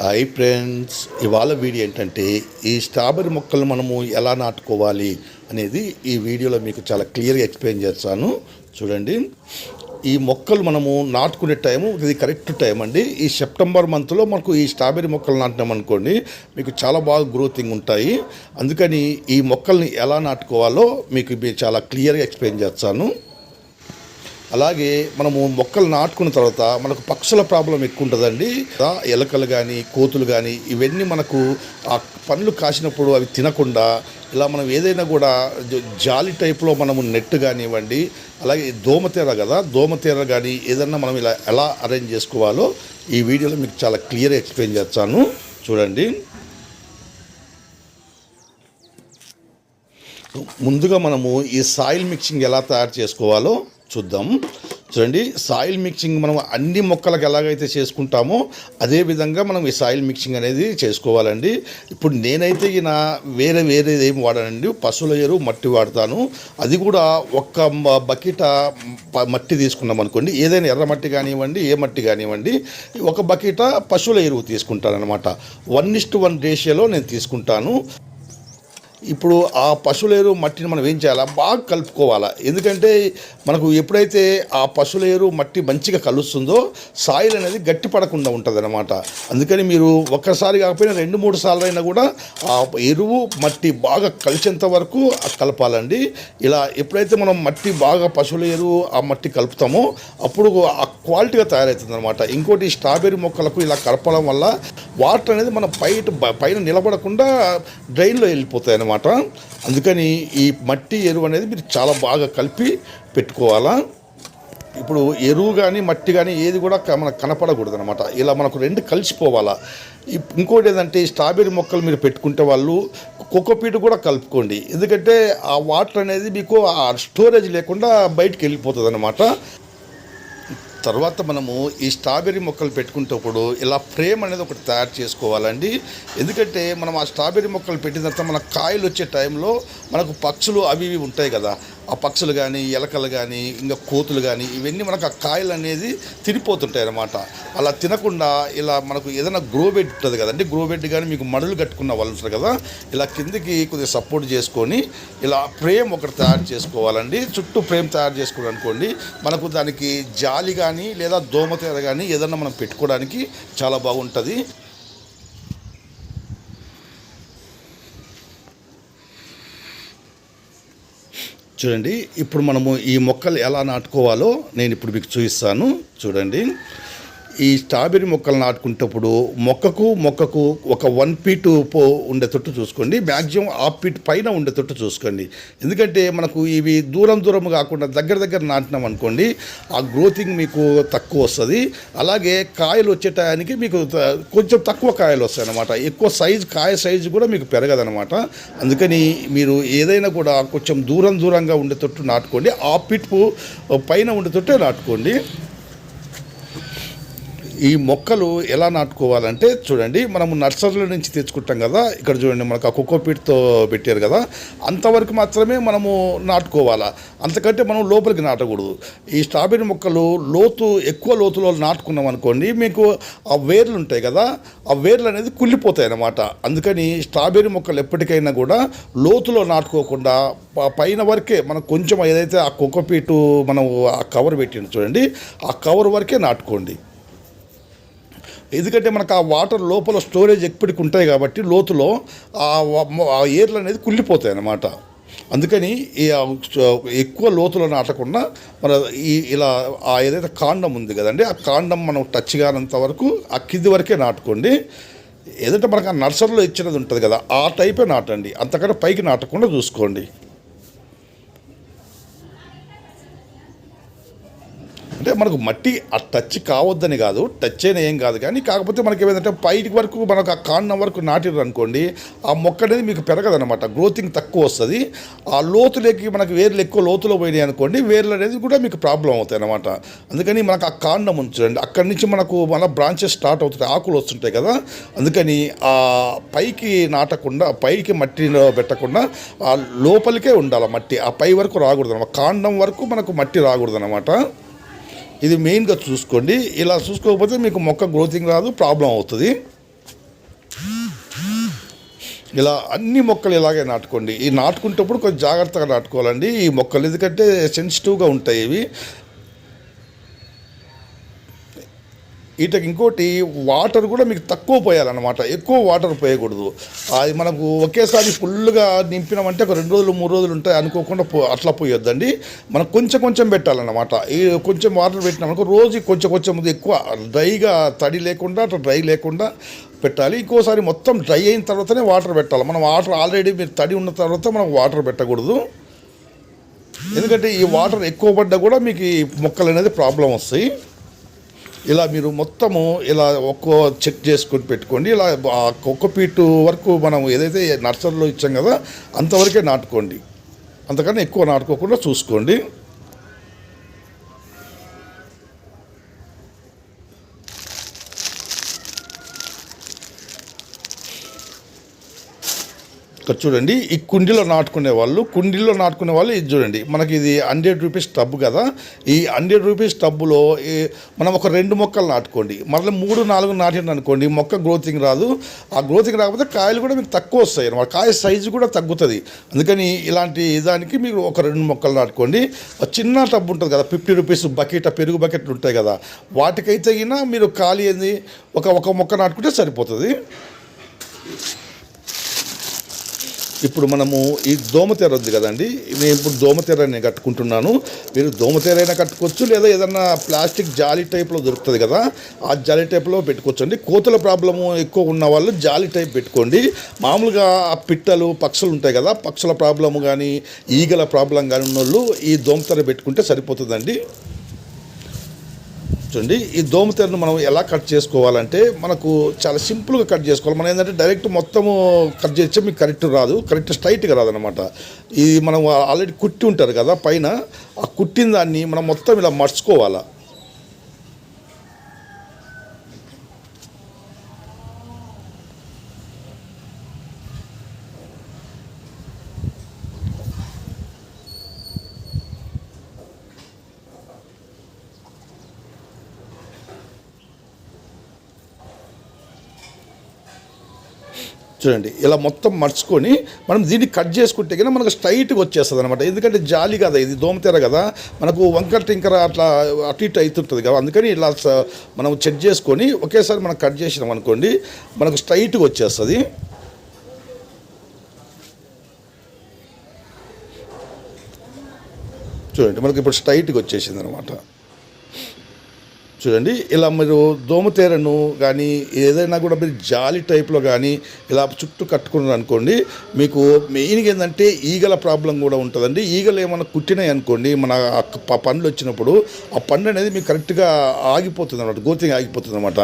Hi friends ఇవాళ video ఏంటంటే ఈ స్ట్రాబెర్రీ మొక్కలు మనము ఎలా నాటుకోవాలి అనేది ఈ వీడియోలో మీకు చాలా క్లియర్గా ఎక్స్ప్లెయిన్ చేస్తాను. చూడండి. ఈ మొక్కలు మనము నాటుకునే టైము ఇది కరెక్ట్ టైం అండి. ఈ సెప్టెంబర్ మంత్లో మనకు ఈ స్ట్రాబెర్రీ మొక్కలు నాటినాం అనుకోండి మీకు చాలా బాగా గ్రోతింగ్ ఉంటాయి. అందుకని ఈ మొక్కల్ని ఎలా నాటుకోవాలో మీకు చాలా క్లియర్గా ఎక్స్ప్లెయిన్ చేస్తాను. అలాగే మనము మొక్కలు నాటుకున్న తర్వాత మనకు పక్షుల ప్రాబ్లం ఎక్కువ ఉంటుందండి ఎలకలు కానీ కోతులు కానీ ఇవన్నీ మనకు ఆ పండ్లు కాసినప్పుడు అవి తినకుండా ఇలా మనం ఏదైనా కూడా జాలి టైప్లో మనము నెట్ కానివ్వండి అలాగే దోమతెర కదా దోమతెర కానీ ఏదన్నా మనం ఇలా ఎలా అరేంజ్ చేసుకోవాలో ఈ వీడియోలో మీకు చాలా క్లియర్గా ఎక్స్ప్లెయిన్ చేస్తాను. చూడండి. ముందుగా మనము ఈ సాయిల్ మిక్సింగ్ ఎలా తయారు చేసుకోవాలో చూద్దాం. చూడండి సాయిల్ మిక్సింగ్ మనం అన్ని మొక్కలకు ఎలాగైతే చేసుకుంటామో అదే విధంగా మనం ఈ సాయిల్ మిక్సింగ్ అనేది చేసుకోవాలండి. ఇప్పుడు నేనైతే ఈయన వేరే వేరే ఏం వాడానండి. పశువుల ఎరువు మట్టి వాడతాను. అది కూడా ఒక్క బకెట బకెట్ ప- మట్టి తీసుకున్నాం అనుకోండి ఏదైనా ఎర్ర మట్టి కానివ్వండి ఏ మట్టి కానివ్వండి ఒక బకెట పశువుల ఎరువు తీసుకుంటాను అనమాట వన్ ఇస్ట్ వన్ రేషియోలో నేను తీసుకుంటాను. ఇప్పుడు ఆ పశువులేరు మట్టిని మనం ఏం చేయాలా? బాగా కలుపుకోవాలా. ఎందుకంటే మనకు ఎప్పుడైతే ఆ పశువులేరు మట్టి మంచిగా కలుస్తుందో సాయిల్ అనేది గట్టి పడకుండా ఉంటుంది అనమాట అందుకని మీరు ఒక్కసారి కాకపోయినా రెండు మూడు సార్లు అయినా కూడా ఆ ఎరువు మట్టి బాగా కలిసేంత వరకు కలపాలండి. ఇలా ఎప్పుడైతే మనం మట్టి బాగా పశువుల ఎరువు ఆ మట్టి కలుపుతామో అప్పుడు ఆ క్వాలిటీగా తయారవుతుంది అనమాట ఇంకోటి స్ట్రాబెర్రీ మొక్కలకు ఇలా కలపడం వల్ల వాటర్ అనేది మన పైట పైన నిలబడకుండా డ్రైన్లో వెళ్ళిపోతాయి అనమాట అనమాట అందుకని ఈ మట్టి ఎరువు అనేది మీరు చాలా బాగా కలిపి పెట్టుకోవాలా. ఇప్పుడు ఎరువు కానీ మట్టి కానీ ఏది కూడా మనకు కనపడకూడదు అనమాట ఇలా మనకు రెండు కలిసిపోవాలా. ఇప్- ఇంకోటి ఏంటంటే ఈ స్ట్రాబెర్రీ మొక్కలు మీరు పెట్టుకుంటే వాళ్ళు కోకోపీట్ కూడా కలుపుకోండి. ఎందుకంటే ఆ వాటర్ అనేది మీకు ఆ స్టోరేజ్ లేకుండా బయటకు వెళ్ళిపోతుంది అనమాట తర్వాత మనము ఈ స్ట్రాబెర్రీ మొక్కలు పెట్టుకునేటప్పుడు ఇలా ఫ్రేమ్ అనేది ఒకటి తయారు చేసుకోవాలండి. ఎందుకంటే మనం ఆ స్ట్రాబెర్రీ మొక్కలు పెట్టిన తర్వాత మన కాయలు వచ్చే టైంలో మనకు పక్షులు అవి ఇవి ఉంటాయి కదా. ఆ పక్షులు కానీ ఎలకలు కానీ ఇంకా కోతులు కానీ ఇవన్నీ మనకు ఆ కాయలు అనేది తినిపోతుంటాయి అన్నమాట. అలా తినకుండా ఇలా మనకు ఏదైనా గ్రో బెడ్ ఉంటుంది కదండి గ్రో బెడ్ కానీ మీకు మడులు కట్టుకున్న వాళ్ళు ఉంటారు కదా ఇలా కిందికి కొద్దిగా సపోర్ట్ చేసుకొని ఇలా ఫ్రేమ్ ఒకటి తయారు చేసుకోవాలండి. చుట్టూ ఫ్రేమ్ తయారు చేసుకుని అనుకోండి మనకు దానికి జాలి కానీ లేదా దోమతెర కానీ ఏదన్నా మనం పెట్టుకోవడానికి చాలా బాగుంటుంది. చూడండి. ఇప్పుడు మనము ఈ మొక్కలు ఎలా నాటుకోవాలో నేను ఇప్పుడు మీకు చూపిస్తాను. చూడండి. ఈ స్ట్రాబెర్రీ మొక్కలు నాటుకునేటప్పుడు మొక్కకు మొక్కకు ఒక వన్ ఫీట్ పో ఉండే తొట్టు చూసుకోండి. మ్యాక్సిమం హాఫ్ ఫీట్ పైన ఉండే తొట్టు చూసుకోండి. ఎందుకంటే మనకు ఇవి దూరం దూరం కాకుండా దగ్గర దగ్గర నాటినాం అనుకోండి ఆ గ్రోతింగ్ మీకు తక్కువ వస్తుంది. అలాగే కాయలు వచ్చే టయానికి మీకు త- కొంచెం తక్కువ కాయలు వస్తాయి అన్నమాట. ఎక్కువ సైజు కాయ సైజు కూడా మీకు పెరగదనమాట అందుకని మీరు ఏదైనా కూడా కొంచెం దూరం దూరంగా ఉండే తొట్టు నాటుకోండి. ఆ పిట్పు పైన ఉండే తొట్టే నాటుకోండి. ఈ మొక్కలు ఎలా నాటుకోవాలంటే చూడండి మనము నర్సరీల నుంచి తెచ్చుకుంటాం కదా ఇక్కడ చూడండి మనకు ఆ కుక్కోపీట్తో పెట్టారు కదా అంతవరకు మాత్రమే మనము నాటుకోవాలా. అంతకంటే మనం లోపలికి నాటకూడదు. ఈ స్ట్రాబెర్రీ మొక్కలు లోతు ఎక్కువ లోతులో నాటుకున్నాం అనుకోండి మీకు ఆ వేర్లు ఉంటాయి కదా ఆ వేర్లు అనేది కుళ్ళిపోతాయి అన్నమాట. అందుకని స్ట్రాబెర్రీ మొక్కలు ఎప్పటికైనా కూడా లోతులో నాటుకోకుండా ప- పైన వరకే మనం కొంచెం ఏదైతే ఆ కుక్కపీటు మనం ఆ కవర్ పెట్టిండు చూడండి ఆ కవర్ వరకే నాటుకోండి. ఎందుకంటే మనకు ఆ వాటర్ లోపల స్టోరేజ్ ఎప్పటికి ఉంటాయి కాబట్టి లోతులో ఆ ఏర్లు అనేది కుళ్ళిపోతాయి అన్నమాట. అందుకని ఈ ఎక్కువ లోతులో నాటకుండా మన ఈ ఇలా ఆ ఏదైతే కాండం ఉంది కదండి ఆ కాండం మనం టచ్ కానంత వరకు ఆ కింది వరకే నాటుకోండి. ఏదంటే మనకు ఆ నర్సరీలో ఇచ్చినది ఉంటుంది కదా ఆ టైపే నాటండి. అంతకంటే పైకి నాటకుండా చూసుకోండి. అంటే మనకు మట్టి ఆ టచ్ కావద్దని కాదు టచ్ అయినా ఏం కాదు కానీ కాకపోతే మనకి ఏమైందంటే పైకి వరకు మనకు ఆ కాండం వరకు నాటిరు అనుకోండి ఆ మొక్క అనేది మీకు పెరగదనమాట గ్రోతింగ్ తక్కువ వస్తుంది. ఆ లోతులోకి మనకి వేర్లు ఎక్కువ లోతులో పోయినాయి అనుకోండి వేర్లు అనేది కూడా మీకు ప్రాబ్లం అవుతాయి అనమాట అందుకని మనకు ఆ కాండం ఉంచండి అక్కడి నుంచి మనకు మన బ్రాంచెస్ స్టార్ట్ అవుతాయి ఆకులు వస్తుంటాయి కదా. అందుకని ఆ పైకి నాటకుండా పైకి మట్టిలో పెట్టకుండా ఆ లోపలికే ఉండాలి మట్టి ఆ పై వరకు రాకూడదు కాండం వరకు మనకు మట్టి రాకూడదు అనమాట ఇది మెయిన్గా చూసుకోండి. ఇలా చూసుకోకపోతే మీకు మొక్క గ్రోతింగ్ రాదు ప్రాబ్లం అవుతుంది. ఇలా అన్ని మొక్కలు ఇలాగే నాటుకోండి. ఈ నాటుకుంటేప్పుడు కొంచెం జాగ్రత్తగా నాటుకోవాలండి. ఈ మొక్కలు ఎందుకంటే సెన్సిటివ్గా ఉంటాయి ఇవి. వీటికి ఇంకోటి వాటర్ కూడా మీకు తక్కువ పోయాలన్నమాట. ఎక్కువ వాటర్ పోయకూడదు. అది మనకు ఒకేసారి ఫుల్గా నింపినామంటే ఒక రెండు రోజులు మూడు రోజులు ఉంటాయి అనుకోకుండా పో అట్లా పోయొద్దండి. మనం కొంచెం కొంచెం పెట్టాలన్నమాట. ఈ కొంచెం వాటర్ పెట్టినామనుకో రోజు కొంచెం కొంచెం ఎక్కువ డ్రైగా తడి లేకుండా అట్లా డ్రై లేకుండా పెట్టాలి. ఇంకోసారి మొత్తం డ్రై అయిన తర్వాతనే వాటర్ పెట్టాలి. మనం వాటర్ ఆల్రెడీ మీరు తడి ఉన్న తర్వాత మనం వాటర్ పెట్టకూడదు. ఎందుకంటే ఈ వాటర్ ఎక్కువ పడ్డా కూడా మీకు ఈ మొక్కలు అనేది ప్రాబ్లం వస్తాయి. ఇలా మీరు మొత్తము ఇలా ఒక్కో చెక్ చేసుకొని పెట్టుకోండి. ఇలా ఆ ఒక్క పీటు వరకు మనం ఏదైతే నర్సరీలో ఇచ్చాం కదా అంతవరకే నాటుకోండి. అంతకన్నా ఎక్కువ నాటుకోకుండా చూసుకోండి. ఇక్కడ చూడండి ఈ కుండీలో నాటుకునే వాళ్ళు కుండీలో నాటుకునే వాళ్ళు ఇది చూడండి. మనకి ఇది హండ్రెడ్ రూపీస్ టబ్ కదా. ఈ హండ్రెడ్ రూపీస్ టబ్బులో ఈ మనం ఒక రెండు మొక్కలు నాటుకోండి. మళ్ళీ మూడు నాలుగు నాటింది అనుకోండి మొక్క గ్రోతింగ్ రాదు. ఆ గ్రోతింగ్ రాకపోతే కాయలు కూడా మీకు తక్కువ వస్తాయి అనమాట కాయ సైజు కూడా తగ్గుతుంది. అందుకని ఇలాంటి దానికి మీరు ఒక రెండు మొక్కలు నాటుకోండి. చిన్న టబ్ ఉంటుంది కదా ఫిఫ్టీ రూపీస్ బకెట్ పెరుగు బకెట్లు ఉంటాయి కదా. వాటికైతే మీరు ఖాళీ ఏంది ఒక ఒక మొక్క నాటుకుంటే సరిపోతుంది. ఇప్పుడు మనము ఈ దోమతెర ఉంది కదండి నేను ఇప్పుడు దోమతెర నేను కట్టుకుంటున్నాను. మీరు దోమతెర అయినా కట్టుకోవచ్చు లేదా ఏదన్నా ప్లాస్టిక్ జాలి టైప్లో దొరుకుతుంది కదా ఆ జాలి టైప్లో పెట్టుకోవచ్చు అండి కోతుల ప్రాబ్లము ఎక్కువ ఉన్న వాళ్ళు జాలి టైప్ పెట్టుకోండి. మామూలుగా ఆ పిట్టలు పక్షులు ఉంటాయి కదా పక్షుల ప్రాబ్లము కానీ ఈగల ప్రాబ్లం కానీ ఉన్నోళ్ళు ఈ దోమతెర పెట్టుకుంటే సరిపోతుందండి. చూడండి. ఈ దోమతెరను మనం ఎలా కట్ చేసుకోవాలంటే మనకు చాలా సింపుల్గా కట్ చేసుకోవాలి. మనం ఏంటంటే డైరెక్ట్ మొత్తము కట్ చేస్తే మీకు కరెక్ట్ రాదు. కరెక్ట్ స్ట్రైట్గా రాదనమాట ఈ మనం ఆల్రెడీ కుట్టి ఉంటారు కదా పైన. ఆ కుట్టిన దాన్ని మనం మొత్తం ఇలా మర్చుకోవాలా. చూడండి ఇలా మొత్తం మర్చుకొని మనం దీన్ని కట్ చేసుకుంటే కన్నా మనకు స్ట్రైట్గా వచ్చేస్తుంది అనమాట ఎందుకంటే జాలి కదా ఇది దోమతెర కదా మనకు వంకర టింకర అట్లా అటు ఇటు అవుతుంటుంది కదా అందుకని ఇలా మనం చెక్ చేసుకొని ఒకేసారి మనం కట్ చేసినాం అనుకోండి మనకు స్ట్రైట్గా వచ్చేస్తుంది. చూడండి మనకి ఇప్పుడు స్ట్రైట్గా వచ్చేసింది అనమాట చూడండి ఇలా మీరు దోమతేరను కానీ ఏదైనా కూడా మీరు జాలి టైప్లో కానీ ఇలా చుట్టూ కట్టుకున్నారు అనుకోండి మీకు మెయిన్గా ఏంటంటే ఈగల ప్రాబ్లం కూడా ఉంటుందండి. ఈగలు ఏమైనా కుట్టినాయి అనుకోండి మన పండ్లు వచ్చినప్పుడు ఆ పండు అనేది మీకు కరెక్ట్గా ఆగిపోతుంది అనమాట గోతింగ్ ఆగిపోతుంది అనమాట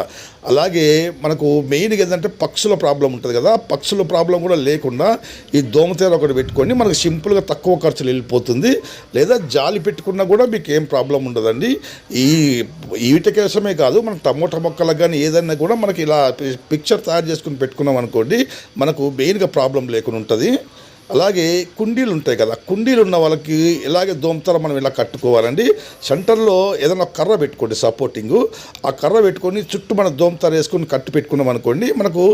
అలాగే మనకు మెయిన్గా ఏంటంటే పక్షుల ప్రాబ్లం ఉంటుంది కదా పక్షుల ప్రాబ్లం కూడా లేకుండా ఈ దోమతేర ఒకటి పెట్టుకొని మనకు సింపుల్గా తక్కువ ఖర్చులు వెళ్ళిపోతుంది. లేదా జాలి పెట్టుకున్నా కూడా మీకు ఏం ప్రాబ్లం ఉండదండి. ఈ వీటి కోసమే కాదు మన టమోటా మొక్కలకు కానీ ఏదైనా కూడా మనకి ఇలా పిక్చర్ తయారు చేసుకుని పెట్టుకున్నాం అనుకోండి మనకు మెయిన్గా ప్రాబ్లం లేకుండా ఉంటుంది. అలాగే కుండీలు ఉంటాయి కదా కుండీలు ఉన్న వాళ్ళకి ఇలాగే దోమతర మనం ఇలా కట్టుకోవాలండి. సెంటర్లో ఏదైనా కర్ర పెట్టుకోండి సపోర్టింగ్ ఆ కర్ర పెట్టుకొని చుట్టూ మన దోమతర వేసుకొని కట్టు పెట్టుకున్నాం అనుకోండి మనకు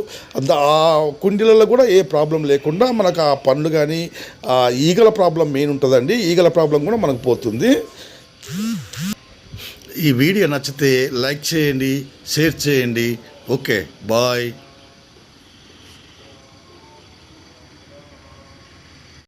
ఆ కుండీలలో కూడా ఏ ప్రాబ్లం లేకుండా మనకు ఆ పండ్లు కానీ ఆ ఈగల ప్రాబ్లం మెయిన్ ఉంటుందండి. ఈగల ప్రాబ్లం కూడా మనకు పోతుంది. ఈ వీడియో నచ్చితే లైక్ చేయండి షేర్ చేయండి. Okay bye.